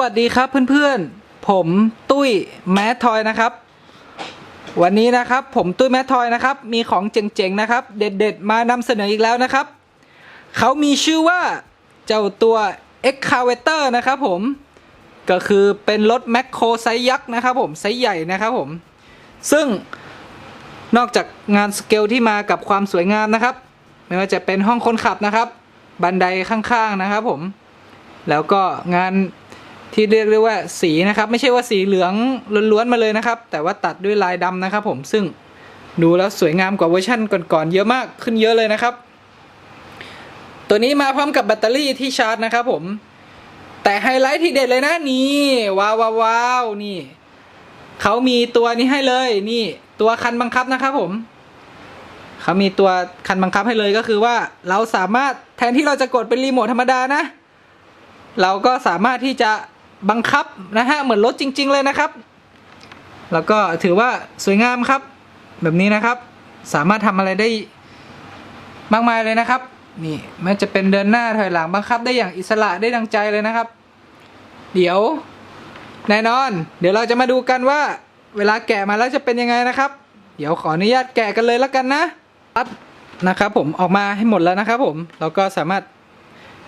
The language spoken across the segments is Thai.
วัสดีครับเพื่อนๆ ผมตุ้ยแมททอยนะครับ วันนี้นะครับผมตุ้ยแมททอยนะครับ มีของเจ๋งๆนะครับ เด็ดๆ มานำเสนออีกแล้วนะครับ เขามีชื่อว่าเจ้าตัว Excavator นะครับผม ก็คือเป็นรถแมคโครไซส์ยักษ์นะครับผมไซส์ใหญ่นะครับผม ซึ่งนอกจากงานสเกลที่มากับความสวยงามนะครับ ไม่ว่าจะเป็นห้องคนขับนะครับ บันไดข้างๆนะครับผม แล้วก็งาน ที่เรียกได้ว่าสีนะครับ ไม่ใช่ว่าสีเหลืองล้วนๆมาเลยนะครับ แต่ว่าตัดด้วยลายดำนะครับ ผมซึ่งดูแล้วสวยงามกว่าเวอร์ชันก่อนๆเยอะมากขึ้นเยอะเลยนะครับ ตัวนี้มาพร้อมกับแบตเตอรี่ที่ชาร์จนะครับ ผม แต่ไฮไลท์ที่เด็ดเลยนะนี่ว้าวว้าวว้าวนี่เขามีตัวนี้ให้เลยนี่ ตัวคันบังคับนะครับ ผมเขามีตัวคันบังคับให้เลยก็คือว่าเราสามารถแทนที่เราจะกดเป็นรีโมทธรรมดานะ เราก็สามารถที่จะ บังคับนะฮะเหมือนรถจริง ๆ เลยนะครับ แล้วก็ถือว่าสวยงามครับ แบบนี้นะครับ สามารถทำอะไรได้มากมายเลยนะครับ นี่มันจะเป็นเดินหน้าถอยหลังบังคับได้อย่างอิสระได้ดังใจเลยนะครับ เดี๋ยวแน่นอน เดี๋ยวเราจะมาดูกันว่า เวลาแกะมาแล้วจะเป็นยังไงนะครับ เดี๋ยวขออนุญาตแกะกันเลยแล้วกันนะปั๊บนะครับผมออกมาให้หมดแล้วนะครับผมเราก็สามารถ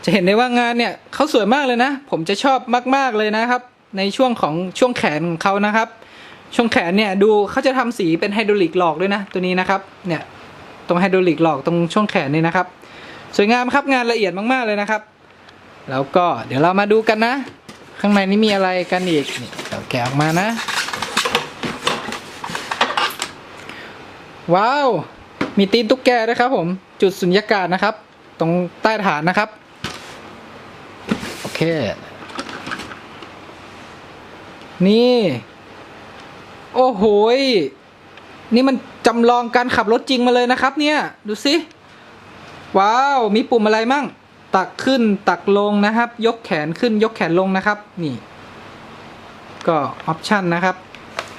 จะเห็นได้ว่างานเนี่ยเขาสวยมากเลยนะ ผมจะชอบมาก ๆเลยนะครับ ในช่วงของช่วงแขนของเขานะครับ ช่วงแขนเนี่ยดูเขาจะทำสีเป็นไฮดรอลิกหลอกด้วยนะตัวนี้นะครับเนี่ยตรงไฮดรอลิกหลอกตรงช่วงแขนนี่นะครับ สวยงามครับงานละเอียดมากๆเลยนะครับ แล้วก็เดี๋ยวเรามาดูกันนะ ข้างในนี้มีอะไรกันอีกนี่เดี๋ยวแกะออกมานะ ว้าว มีตีนตุ๊กแกด้วยครับผมจุดสุญญากาศนะครับ ตรงใต้ฐานนะครับ เค นี่ โอ้โหนี่มันจำลองการขับรถจริงมาเลยนะครับ เนี่ย ดูสิ ว้าว มีปุ่มอะไรมั่ง ตักขึ้นตักลงนะครับ ยกแขนขึ้นยกแขนลงนะครับ นี่ ก็ออปชันนะครับ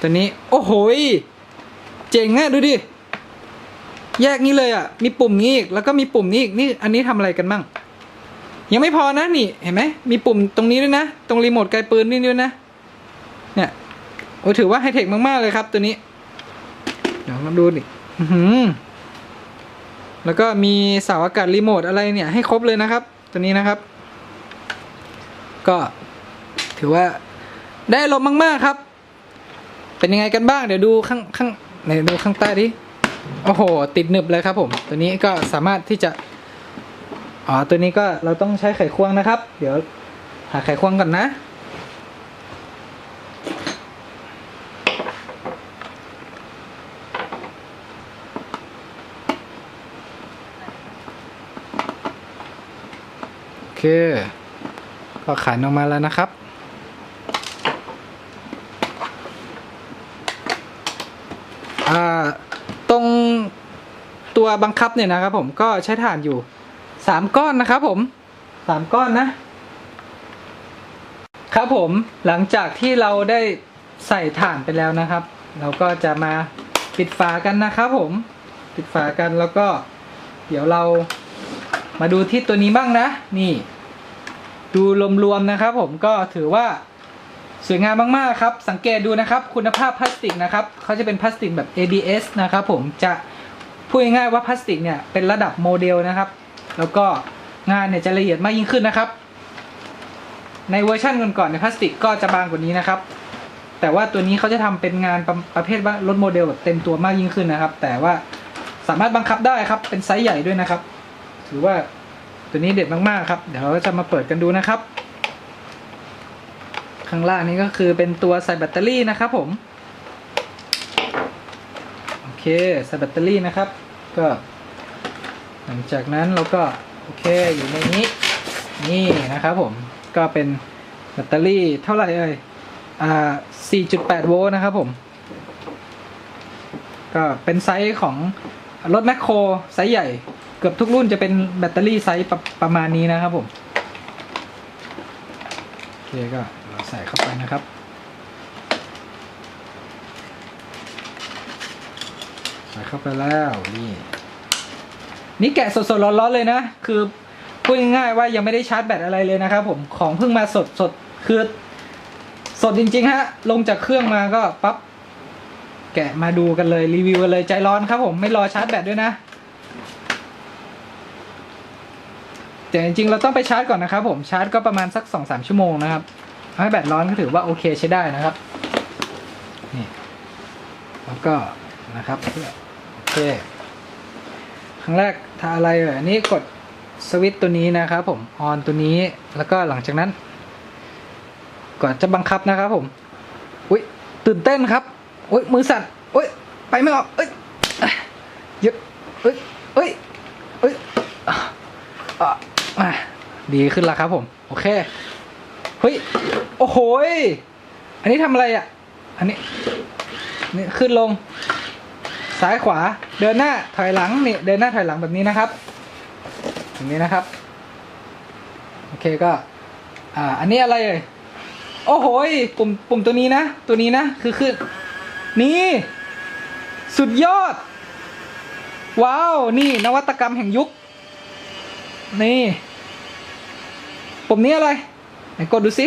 ตัวนี้ โอ้โหเจ๋งอะดูดิ แยกนี้เลยอะมีปุ่มนี้อีก แล้วก็มีปุ่มนี้อีก นี่ อันนี้ทำอะไรกันบ้าง ยังไม่พอนะนี่เห็นไหมมีปุ่มตรงนี้ด้วยนะ ตรงรีโมทไกลปืนนี่ด้วยนะ เนี่ยโอ้ถือว่าไฮเทคมาก ๆ เลยครับตัวนี้ เดี๋ยวมาดูดิหือแล้วก็มีเสาอากาศรีโมทอะไรเนี่ยให้ครบเลยนะครับ ตัวนี้นะครับ ก็ถือว่าได้ลมมาก ๆ ครับ เป็นยังไงกันบ้าง เดี๋ยวดูข้างข้างไหนดูข้างใต้ดิ โอ้โห ติดหนึบเลยครับผม ตัวนี้ก็สามารถที่จะ อ๋อ ตัวนี้ก็เราต้องใช้ไขควงนะครับ เดี๋ยวหาไขควงก่อนนะ โอเค ก็ขันออกมาแล้วนะครับอ่าตรงตัวบังคับเนี่ยนะครับผมก็ใช้ถ่านอยู่ สามก้อนนะครับผมสามก้อนนะ ครับผมหลังจากที่เราได้ใส่ถ่านไปแล้วนะครับ เราก็จะมาปิดฝากันนะครับผมปิดฝากันแล้วก็ เดี๋ยวเรามาดูที่ตัวนี้บ้างนะ นี่ ดูรวมๆนะครับผมก็ถือว่าสวยงามมากๆครับ สังเกตดูนะครับ คุณภาพพลาสติกนะครับเขาจะเป็นพลาสติกแบบ ABS นะครับผมจะพูดง่ายๆว่าพลาสติกเนี่ยเป็นระดับโมเดลนะครับ แล้วก็งานเนี่ยจะละเอียดมากยิ่งขึ้นนะครับ ในเวอร์ชันก่อนๆในพลาสติกก็จะบางกว่านี้นะครับ แต่ว่าตัวนี้เขาจะทำเป็นงานประประเภทว่ารถโมเดลแบบเต็มตัวมากยิ่งขึ้นนะครับ แต่ว่าสามารถบังคับได้ครับ เป็นไซส์ใหญ่ด้วยนะครับ ถือว่าตัวนี้เด็ดมากๆครับ เดี๋ยวเราจะมาเปิดกันดูนะครับ ข้างล่างนี้ก็คือเป็นตัวใส่แบตเตอรี่นะครับผม โอเค ใส่แบตเตอรี่นะครับ ก็ หลังจากนั้นเราก็โอเคอยู่ในนี้ นี่นะครับผมก็เป็นแบตเตอรี่เท่าไหร่เอ่ยอ่า 4.8 โวลต์นะครับผม ก็เป็นไซส์ของรถแมคโครไซส์ใหญ่เกือบทุกรุ่นจะเป็นแบตเตอรี่ไซส์ประประมาณนี้นะครับผมโอเคก็เราใส่เข้าไปนะครับใส่เข้าไปแล้วนี่ นี่แกะสดๆร้อนๆเลยนะ คือพูดง่ายๆว่ายังไม่ได้ชาร์จแบตอะไรเลยนะครับผมของเพิ่งมาสดสดๆคือสดจริง ๆ ฮะ ลงจากเครื่องมาก็ปั๊บแกะมาดูกันเลยรีวิวกันเลยใจร้อนครับผมไม่รอชาร์จแบตด้วยนะ แต่จริงๆ เราต้องไปชาร์จก่อนนะครับผมชาร์จก็ประมาณสักสองสามชั่วโมงนะครับให้แบตร้อนก็ถือว่าโอเคใช้ได้นะครับนี่แล้วก็นะครับโอเค ครั้งแรกทาอะไรเอ่ยอันนี้กดสวิตตัวนี้นะครับผมออนตัวนี้แล้วก็หลังจากนั้นก่อนจะบังคับนะครับผมอุ้ยตื่นเต้นครับอุ้ยมือสั่นอุ้ยไปไม่ออกเอ้ยเยอะเอ้ยเอ้ยเอ้ยอะอะอะดีขึ้นแล้วครับผม โอเคเฮ้ยโอ้โหอันนี้ทำอะไรอะ อันนี้นี่ขึ้นลง ซ้ายขวาเดินหน้าถอยหลังนี่เดินหน้าถอยหลังแบบนี้นะครับอย่างนี้นะครับโอเคก็อ่าอันนี้อะไรเอ่ยโอ้โหปุ่มปุ่มตัวนี้นะ ตัวนี้นะคือคือนี่สุดยอด ว้าวนี่นวัตกรรมแห่งยุค นี่ปุ่มนี้อะไรไหนกดดูสิ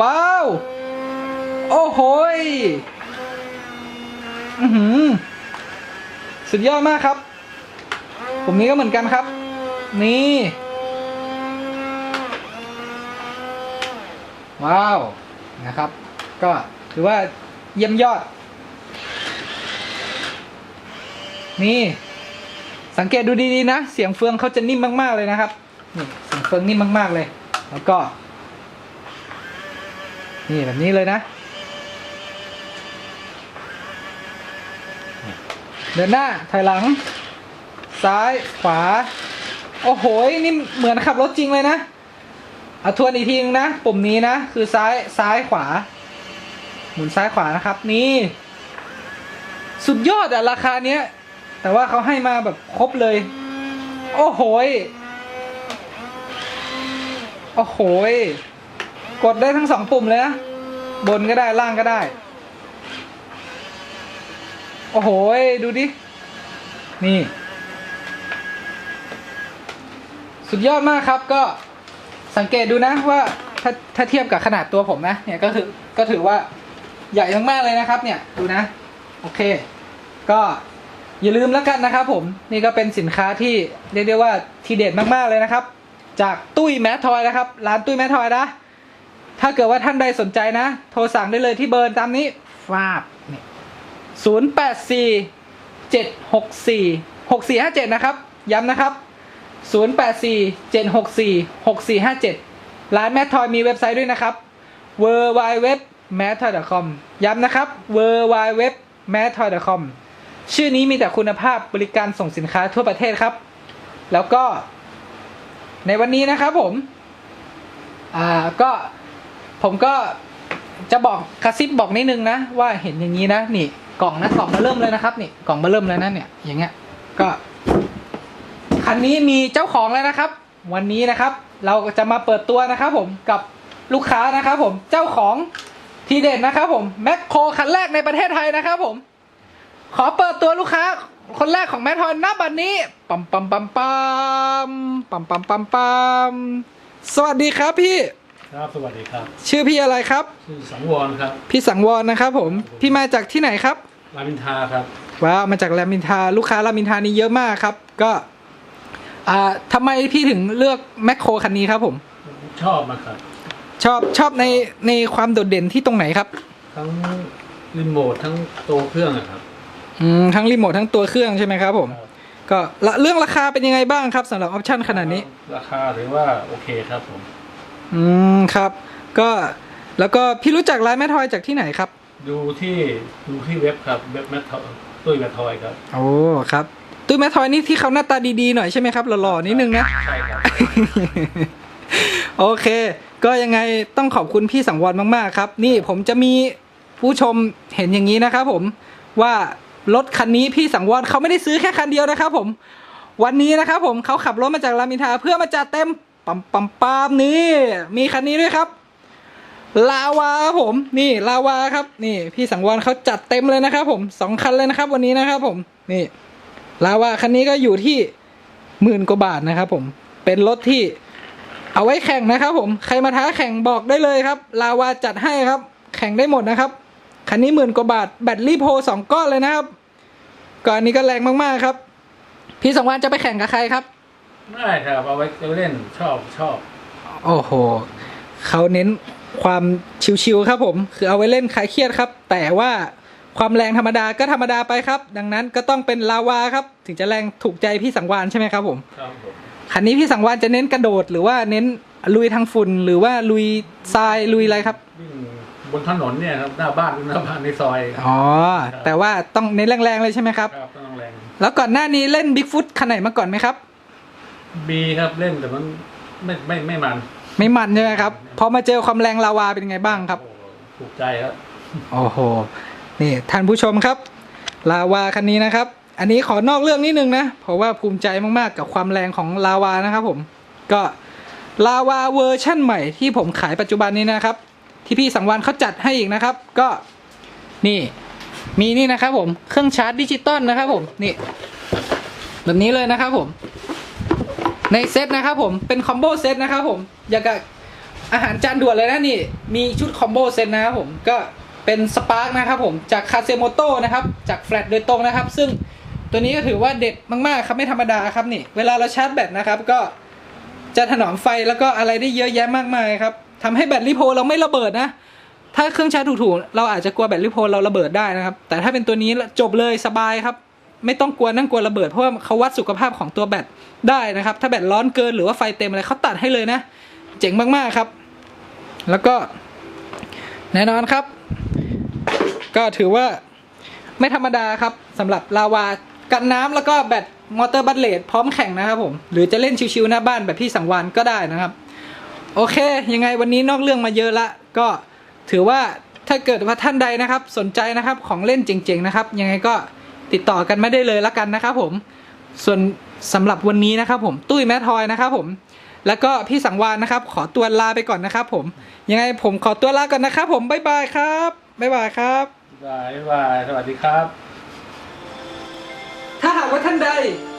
ว้าว โอ้โหอือหือ สุดยอดมากครับปุ่มนี้ก็เหมือนกันครับ นี่ ว้าว นะครับ ก็ถือว่าเยี่ยมยอด นี่ สังเกตดูดีๆนะ เสียงเฟืองเขาจะนิ่มมากๆเลยนะครับนี่เสียงเฟืองนิ่มมากๆเลย แล้วก็ นี่แบบนี้เลยนะ เดินหน้า ถอยหลัง ซ้ายขวา โอ้โห นี่เหมือนขับรถจริงเลยนะเอาทวนอีกทีนึงนะ ปุ่มนี้นะ คือซ้ายซ้ายขวา หมุนซ้ายขวานะครับ นี่ สุดยอดอะราคาเนี้ย แต่ว่าเขาให้มาแบบครบเลย โอ้โหยโอ้โหยกดได้ทั้งสองปุ่มเลยนะ บนก็ได้ล่างก็ได้ โอ้โห ดูดิ นี่ สุดยอดมากครับก็สังเกตดูนะว่าถ้าถ้าเทียบกับขนาดตัวผมนะ เนี่ยก็คือก็ถือว่าใหญ่มากๆเลยนะครับ เนี่ยดูนะ โอเค ก็อย่าลืมแล้วกันนะครับผมนี่ก็เป็นสินค้าที่เรียกได้ว่าทีเด็ดมากๆเลยนะครับ จากตุ้ยแมททอยนะครับ ร้านตุ้ยแมททอยนะ ถ้าเกิดว่าท่านใดสนใจนะ โทรสั่งได้เลยที่เบอร์ตามนี้ฟาบ นี่ศูนย์แปดสี่เจ็ดหกสี่หกสี่ห้าเจ็ดนะครับ ย้ำนะครับ 0847646457 ร้านแมททอยมีเว็บไซต์ด้วยนะครับ w w w m a t t o y c o m ย้ำนะครับ w w w m a t t o y c o m ชื่อนี้มีแต่คุณภาพบริการส่งสินค้าทั่วประเทศครับ แล้วก็ ในวันนี้นะครับผม อ่าก็ผมก็จะบอกกระซิบบอกนิดนึงนะ ว่าเห็นอย่างนี้นะนี่ กล่องนะกล่องมาเริ่มเลยนะครับนี่กล่องมาเริ่มเลยนะเนี่ยอย่างเงี้ยก็คันนี้มีเจ้าของแล้วนะครับ วันนี้นะครับเราจะมาเปิดตัวนะครับผมกับลูกค้านะครับผมเจ้าของทีเด็ดนะครับผมแมคโครคันแรกในประเทศไทยนะครับผม ขอเปิดตัวลูกค้าคนแรกของแมททอยหน้าบัดนนี้ปั๊มปั๊มปั๊มปั๊มปั๊มปั๊มปั๊มปั๊มสวัสดีครับพี่ครับสวัสดีครับ ชื่อพี่อะไรครับ ชื่อสังวรครับ พี่สังวรนะครับผม พี่มาจากที่ไหนครับ รามอินทราครับว้าวมาจากรามอินทราลูกค้ารามอินทรานี่เยอะมากครับ ก็อ่าทำไมพี่ถึงเลือกแมคโครคันนี้ครับผม ชอบมาครับ ชอบชอบในในความโดดเด่นที่ตรงไหนครับ ทั้งรีโมททั้งตัวเครื่องอะครับ อืมทั้งรีโมททั้งตัวเครื่องใช่ไหมครับผม ครับ ก็ละเรื่องราคาเป็นยังไงบ้างครับสำหรับออปชั่นขนาดนี้ ราคาถือว่าโอเคครับผม อืมครับ ก็แล้วก็พี่รู้จักร้านแม่ทอยจากที่ไหนครับ ดูที่ดูที่เว็บครับเว็บแมททอยตุ้ยแมททอยครับ โอ้ครับตุ้ยแม่ทอยนี่ที่เขาหน้าตาดีๆหน่อยใช่ไหมครับหล่อๆนิดนึงนะ ใช่ครับ โอเค ก็ยังไงต้องขอบคุณพี่สังวรมากๆครับ นี่ผมจะมีผู้ชมเห็นอย่างนี้นะครับผมว่ารถคันนี้พี่สังวรเขาไม่ได้ซื้อแค่คันเดียวนะครับ ผม วันนี้นะครับผมเขาขับรถมาจากรามอินทราเพื่อมาจัดเต็มปั๊มปั๊มปั๊มนี่มีคันนี้ด้วยครับ ลาวาครับผมนี่ลาวาครับ นี่ พี่สังวรเขาจัดเต็มเลยนะครับ ผมสองคันเลยนะครับ วันนี้นะครับ ผมนี่ลาวาคันนี้ก็อยู่ที่หมื่นกว่าบาทนะครับ ผมเป็นรถที่เอาไว้แข่งนะครับผมใครมาท้าแข่งบอกได้เลยครับ ลาวาจัดให้ครับข่งได้หมดนะครับ คันนี้หมื่นกว่าบาท แบตลี่โพสองก้อนเลยนะครับก่อนนี้ก็แรงมากๆครับ พี่สังวานจะไปแข่งกับใครครับได้ครับเอาไว้เล่นชอบชอบ โอ้โหเขาเน้น ความชิวๆครับผม คือเอาไว้เล่นคลายเครียดครับ แต่ว่าความแรงธรรมดาก็ธรรมดาไปครับ ดังนั้นก็ต้องเป็นลาวาครับ ถึงจะแรงถูกใจพี่สังวานใช่ไหมครับผมครับผมคันนี้พี่สังวานจะเน้นกระโดดหรือว่าเน้นลุยทางฝุ่นหรือว่าลุยทรายลุยอะไรครับ วิ่งบนถนนเนี่ยครับหน้าบ้านหน้าบ้านในซอยอ๋อ แต่ว่าต้องเน้นแรงๆเลยใช่ไหมครับ ครับต้องแรง แล้วก่อนหน้านี้เล่นบิ๊กฟุตคันไหนมาก่อนไหมครับ มีครับเล่นแต่มันไม่ไม่ไม่มัน ไม่มันใช่ไหมครับพอมาเจอความแรงลาวาเป็นไงบ้างครับโอ้โหถูกใจครับโอ้โหนี่ท่านผู้ชมครับ ลาวาคันนี้นะครับ อันนี้ขอนอกเรื่องนิดนึงนะ เพราะว่าภูมิใจมากๆกับความแรงของลาวานะครับผมก็ลาวาเวอร์ชั่นใหม่ที่ผมขายปัจจุบันนี้นะครับ ที่พี่สังวานเขาจัดให้อีกนะครับ ก็นี่มีนี่นะครับผมเครื่องชาร์จดิจิตอลนะครับผมนี่แบบนี้เลยนะครับผม ในเซตนะครับผมเป็นคอมโบเซตนะครับผมอยากับอาหารจานด่วนเลยนะนี่ มีชุดคอมโบเซตนะครับผมก็เป็นสปาร์กนะครับผมจากคาเซโมโตนะครับจากแฟลตโดยตรงนะครับ ซึ่งตัวนี้ก็ถือว่าเด็ดมากๆครับไม่ธรรมดาครับนี่ เวลาเราชาร์จแบตนะครับ ก็จะถนอมไฟแล้วก็อะไรได้เยอะแยะมากมายครับทำให้แบตลิโพเราไม่ระเบิดนะ ถ้าเครื่องชาร์จถูกๆเราอาจจะกลัวแบตลิโพเราระเบิดได้นะครับ แต่ถ้าเป็นตัวนี้จบเลยสบายครับ ไม่ต้องกลัวนั่งกลัวระเบิดเพราะว่าเขาวัดสุขภาพของตัวแบตได้นะครับ ถ้าแบตร้อนเกินหรือว่าไฟเต็มอะไรเขาตัดให้เลยนะ เจ๋งมากๆครับ แล้วก็แน่นอนครับ ก็ถือว่าไม่ธรรมดาครับสำหรับลาวากันน้ำแล้วก็แบตมอเตอร์บัตเลตพร้อมแข่งนะครับผม หรือจะเล่นชิวๆหน้าบ้านแบบพี่สังวานก็ได้นะครับ โอเค ยังไงวันนี้นอกเรื่องมาเยอะละ ก็ถือว่าถ้าเกิดว่าท่านใดนะครับ สนใจนะครับของเล่นเจ๋งๆนะครับ ยังไงก็ ติดต่อกันไม่ได้เลยละกันนะครับผม ส่วนสำหรับวันนี้นะครับผมตุ้ยแม่ทอยนะครับผมแล้วก็พี่สังวานนะครับ ขอตัวลาไปก่อนนะครับผม ยังไงผมขอตัวลาก่อนนะครับผมบ๊ายบายครับบ๊ายบายครับบายบายสวัสดีครับ ถ้าหากว่าท่านใด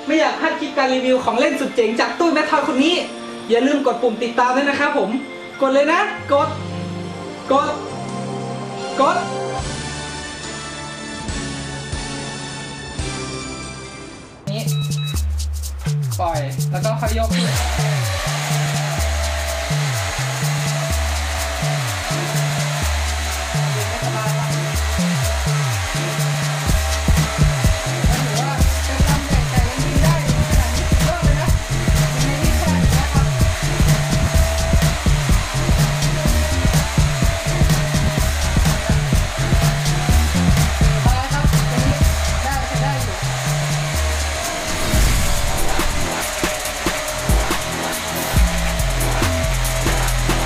ไม่อยากพลาดคลิปการรีวิวของเล่นสุดเจ๋งจากตุ้ยแม่ทอยคนนี้ อย่าลืมกดปุ่มติดตามด้วยนะครับผม กดเลยนะ กด กด กด ปล่อย แล้วก็ค่อยยกขึ้น